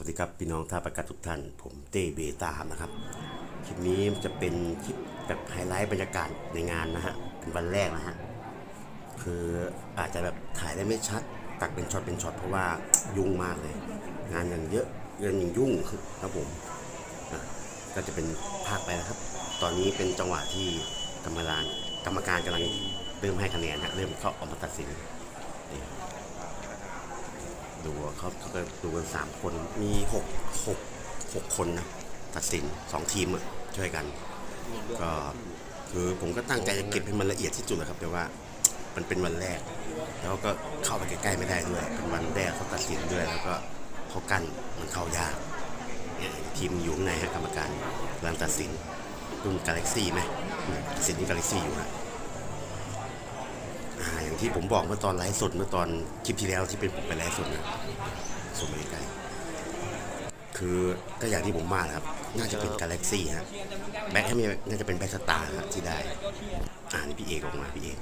สวัสดีครับพี่น้องท่าประกาศทุกท่าน ผมเต้เบต้านะครับ คลิปนี้จะเป็นคลิปแบบไฮไลท์บรรยากาศในงานนะฮะ เป็นวันแรกนะฮะ คืออาจจะแบบถ่ายได้ไม่ชัด ตัดเป็นช็อตเป็นช็อตเพราะว่ายุ่งมากเลย งานอย่างเยอะงินอย่างยุ่งครับผมก็จะเป็นภาคไปนะครับ ตอนนี้เป็นจังหวะที่กรรมการกรรมการกำลังเริ่มให้คะแนนฮะเริ่มเข้าออกมาตัดสิน ดูเขาเขาก็ดูกันสามคนมีหกหกหกคนนะตัดสินสองทีมอะช่วยกัน ก็คือผมก็ตั้งใจจะเก็บให้มันละเอียดที่สุดแหละครับแต่ว่ามันเป็นวันแรก แล้วก็เข้าไปใกล้ๆไม่ได้ด้วยเป็นวันแรกเขาตัดสินด้วยแล้วก็เขากันมันเข้ายากทีมอยู่ข้างในฮะกรรมการกำลังตัดสินรุ่นกาแล็กซี่ไหมตัดสินรุ่นกาแล็กซี่อยู่ฮะ อย่างที่ผมบอกเมื่อตอนไลฟ์สดเมื่อตอนคลิปที่แล้วที่เป็นผมไปไลฟ์สดนะส่งไปไกลๆคือก็อย่างที่ผมมาครับ น่าจะเป็นกาแล็กซี่ฮะแบ็คให้มีน่าจะเป็นแบ็คสตาร์ฮะที่ได้ อ่านพี่เอกออกมาพี่เอก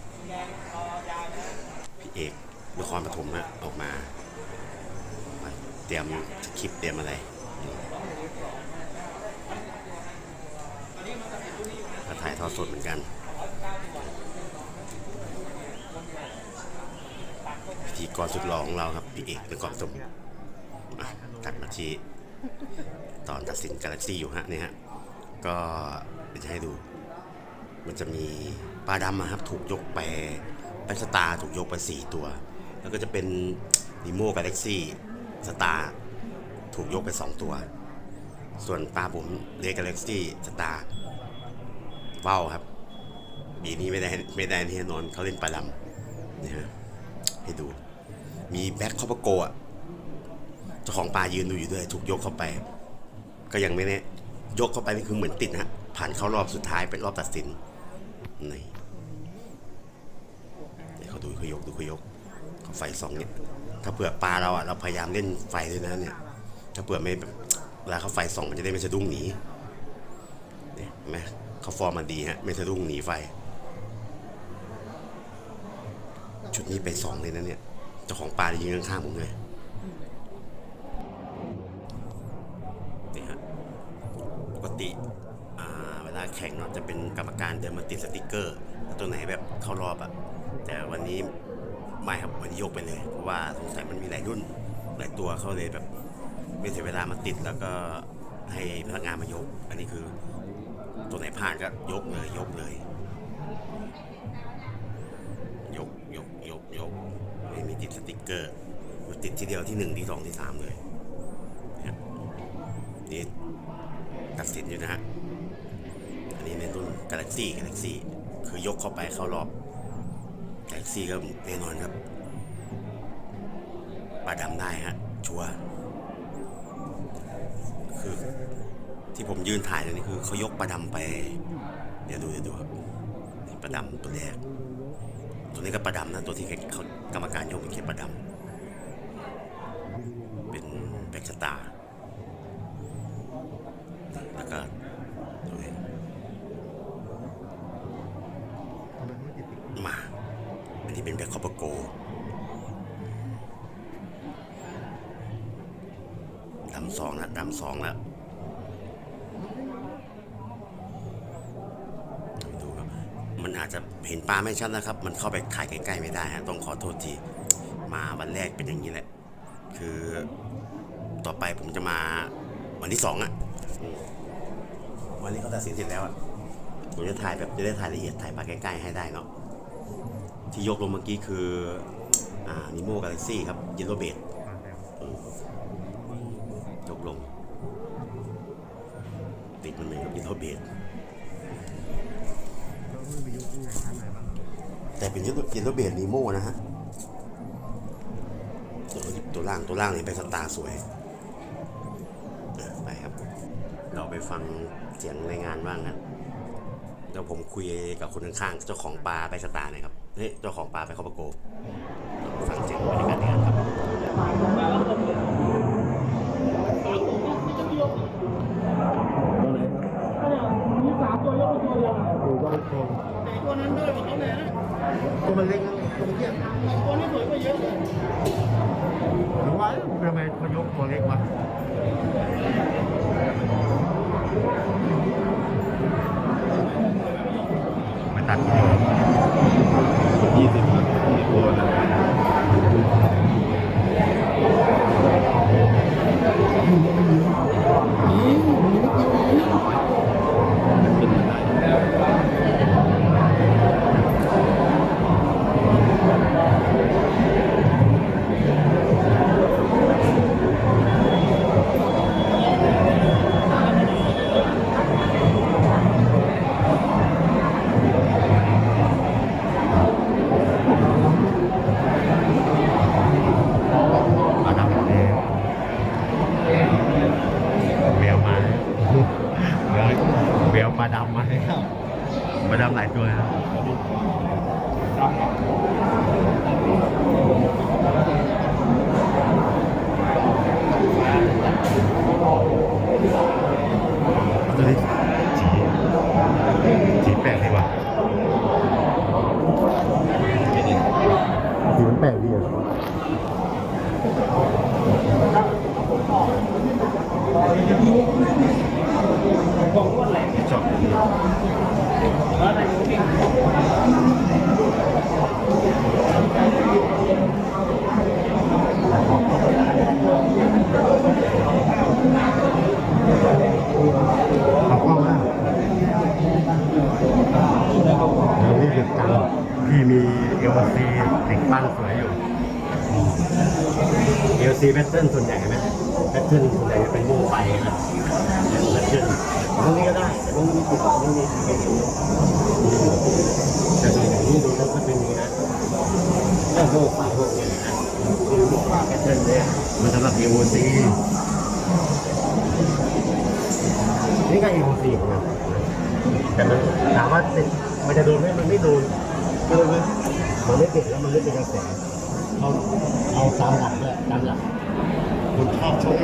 พี่เอกนครปฐมฮะออกมาเตรียมคลิปเตรียมอะไรมาถ่ายทอดสดเหมือนกัน พิธี กรสุดหล่อของเราครับพี่เอกเป็นกอบสมอะตัดมาที่ตอนตัดสินกาแล็กซี่อยู่ฮะเนี่ยฮะก็จะให้ดู มันจะมีปลาดำอะครับถูกยกไปแบ็กสตาร์ถูกยกไปสี่ตัว แล้วก็จะเป็นนิโมกาแล็กซี่สตาร์ถูกยกไปสองตัว ส่วนปลาผมเรียกกาแล็กซี่สตาร์ว้าครับปีนี้ไม่ได้ไม่ได้แน่นอนเขาเล่นปลาดำนะฮะให้ดู มีแบ็คคอปโกะเจ้าของปลายืนดูอยู่ด้วย ถูกยกเข้าไป ก็ยังไม่แน่ยกเข้าไปนี่คือเหมือนติดนะฮะผ่านเข้ารอบสุดท้ายเป็นรอบตัดสินนี่เขาดูเขายกดูเขายกเขาไฟสองเนี่ยถ้าเผื่อปลาเราอะเราพยายามเล่นไฟด้วยนะเนี่ย ถ้าเผื่อไม่แบบเวลาเขาไฟสองมันจะได้ไม่สะดุ้งหนีเนี่ยเห็นไหมเขาฟอร์มมาดีฮะไม่สะดุ้งหนีไฟชุดนี้ไปสองเลยนะเนี่ย เจ้าของปลายืนข้างๆผมเลยนี่ฮะปกติเวลาแข่งเนาะจะเป็นกรรมการเดินมาติดสติกเกอร์ถ้าตัวไหนแบบเข้ารอบอะแต่วันนี้ไม่ครับวันนี้ยกไปเลยเพราะว่าสงสัยมันมีหลายรุ่นหลายตัวเขาเลยแบบไม่เสียเวลามาติดแล้วก็ให้พนักงานมายก อันนี้คือตัวไหนผ่านก็ยกเลยยกเลย เกอร์มันติดทีเดียวที่หนึ่งที่สองที่สามเลยนี่ตัดสินอยู่นะฮะ อันนี้ในรุ่น Galaxy Galaxy คือยกเข้าไปเข้ารอบ Galaxy ก็แน่นอนครับปลาดำได้ฮะ ชัวร์คือที่ผมยืนถ่ายตรงนี้คือเขายกปลาดำไป เดี๋ยวดูเดี๋ยวดูครับนี่ปลาดำตัวแรก ตัวนี้ก็ประดำนะ ตัวที่เขากรรมการยกเป็นแค่ประดำเป็นแบ็กสตาแล้วก็มา อันนี้เป็นแบ็คอปโกดำสองแล้วดำสองแล้ว ดูครับมัน อาจจะเห็นปลาไม่ชัดนะครับ มันเข้าไปถ่ายใกล้ๆไม่ได้ฮะต้องขอโทษทีมาวันแรกเป็นอย่างนี้แหละ คือต่อไปผมจะมาวันที่สองอะวันนี้เขาตัดสินเสร็จแล้วอะผมจะถ่ายแบบจะได้ถ่ายละเอียดถ่ายปลาใกล้ๆให้ได้เนาะที่ยกลงเมื่อกี้คืออ่านิโมกาแล็กซี่ครับเยลโลเบดยกลง ติดมันเลยกับเยลโลเบด แต่เป็นเยลโลเยลโลเบดนีโม่นะฮะตัวตัวล่างตัวล่างนี่เป็นสตาร์สวยไปครับ เราไปฟังเสียงในงานบ้างนะเดี๋ยวผมคุยกับคนข้างๆเจ้าของปลาไปสตาร์หน่อยครับเฮ้ยเจ้าของปลาไปเขาประโกบฟังเสียงบรรยากาศในงานครับ ตัวนั้นด้วยของเขาเลยนะตัวนเล็กนะตัวนี้สวยกว่าเยอะเลยหรือว่าทำไมเขายกตัวเล็กวะไปตัดกี่ตัวยี่สิบตัวนะขึ้นาดำมาเลยครับปลาดำหลายตัวนะตัวนี้สีสีแปลกดีว่ะสีมันแปลกดีอะ ชอบขอบคุณมากเรานี่คือตังค์พี่มีเอล ซีติดปั้นสวยอยู่เอลซีแพทเทิร์นส่วนใหญ่ไหมแพทเทิร์นส่วนใหญ่จะเป็นม่วงไฟนะแพทเทิร์นตรงนี้ก็ได้ตรงนี้ติดตรงนี้ไม่ถูแต่ส่วนใหญ่ที่ดูแล้วก็เป็นนี้นะถ้าพวกไฟพวกเนี้นะคือพวกแพทเทิร์นเนี่ยมันสำหรับเอลซีนี่ก็เอลซีของมันแต่มันถามว่าติดมันจะโดนไหมมันไม่โดนคือมั มันไม่ติดแล้วมันไม่เป็นกระแสเอาเอาตามหลักด้วยตามหลักคุณชอบชก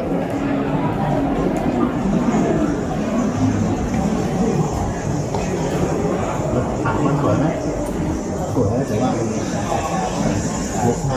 ถามมันสวยไหมสวยแต่ว่ามันไม่ใช่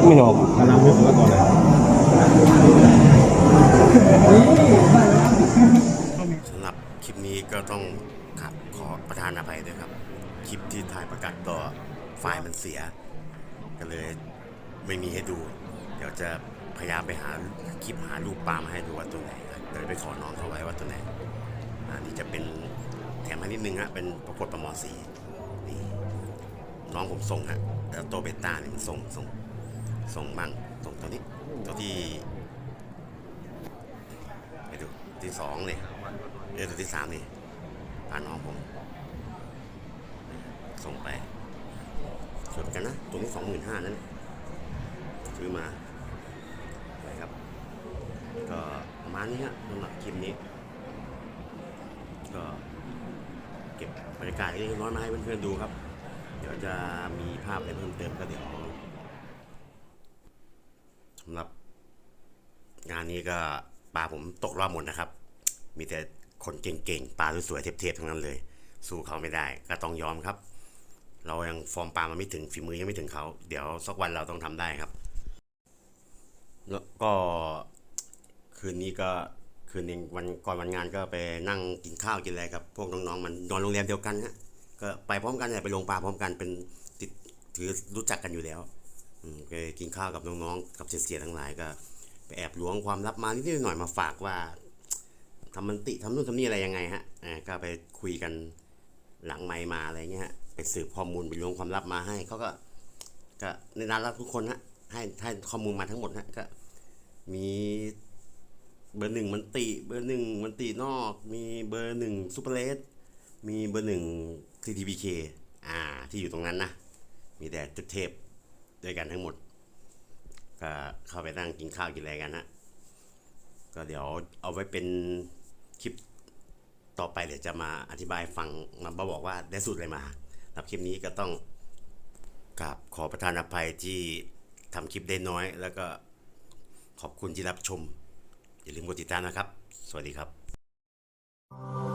กไม่ออกกำลังนึกว่าก่อนเลยสำหรับคลิปนี้ก็ต้องครับขอประทานอภัยด้วยครับ คลิปที่ถ่ายประกาศต่อไฟล์มันเสีย ก็เลยไม่มีให้ดู เดี๋ยวจะพยายามไปหาคลิปหารูปปลามาให้ดูว่าตัวไหนเดี๋ยวไปขอน้องเขาไว้ว่าตัวไหนอันนี้จะเป็นแถมให้นิดนึงฮะเป็นประกวดประมอสีนี่น้องผมส่งฮะแล้วตัวเบต้าเนี่ยมันส่งส่ง ส่งบ้างส่งตัวนี้ตัวที่ไปดูที่สองเลยเออตัวที่สามนี่พาน้องผม ส่งไปสวยเหมือนกันนะตัวนี้สองหมื่นห้านั่นซื้อมาไปครับ ก็ประมาณนี้ฮะสำหรับคลิปนี้ ก็เก็บบรรยากาศเล็กน้อยมาให้เพื่อนๆดูครับ เดี๋ยวจะมีภาพอะไรเพิ่มเติมก็เดี๋ยวำหรับ งานนี้ก็ปลาผมตกรอบหมดนะครับ มีแต่คนเก่งๆปลาสวยๆเทพๆทั้งนั้นเลย สู้เขาไม่ได้ก็ต้องยอมครับ เรายังฟอร์มปลามันไม่ถึงฝีมือยังไม่ถึงเขาเดี๋ยวสักวันเราต้องทำได้ครับ แล้วก็คืนนี้ก็คืนนึงวันก่อนวันงานก็ไปนั่งกินข้าวกินอะไรกับพวกน้องๆมันนอนโรงแรมเดียวกันฮะก็ไปพร้อมกันเนี่ยไปลงปลาพร้อมกันเป็นติดถือรู้จักกันอยู่แล้ว ไปกินข้าวกับน้องๆ กับเสียๆทั้งหลายก็ไปแอบล้วงความลับมานิดหน่อยมาฝากว่าทำมันติทำนู่นทำนี่อะไรยังไงฮะอ่าก็ไปคุยกันหลังไมค์มาอะไรเงี้ยฮะไปสืบข้อมูลไปล้วงความลับมาให้เขาก็ก็ในนั้นรับทุกคนฮะให้ให้ข้อมูลมาทั้งหมดฮะก็มีเบอร์หนึ่งมันติเบอร์หนึ่งมันตินอก มีเบอร์หนึ่งซูเปอร์เลสมีเบอร์หนึ่ง TTBK อ่าที่อยู่ตรงนั้นนะมีแต่จุดเทพ ด้วยกันทั้งหมด ก็เข้าไปนั่งกินข้าวกินอะไรกันฮะก็เดี๋ยวเอาไว้เป็นคลิปต่อไปเดี๋ยวจะมาอธิบายฟังมาบอกว่าได้สูตรอะไรมาสำหรับคลิปนี้ก็ต้องกับขอประทานอภัยที่ทำคลิปได้น้อย แล้วก็ขอบคุณที่รับชม อย่าลืมกดติดตามนะครับ สวัสดีครับ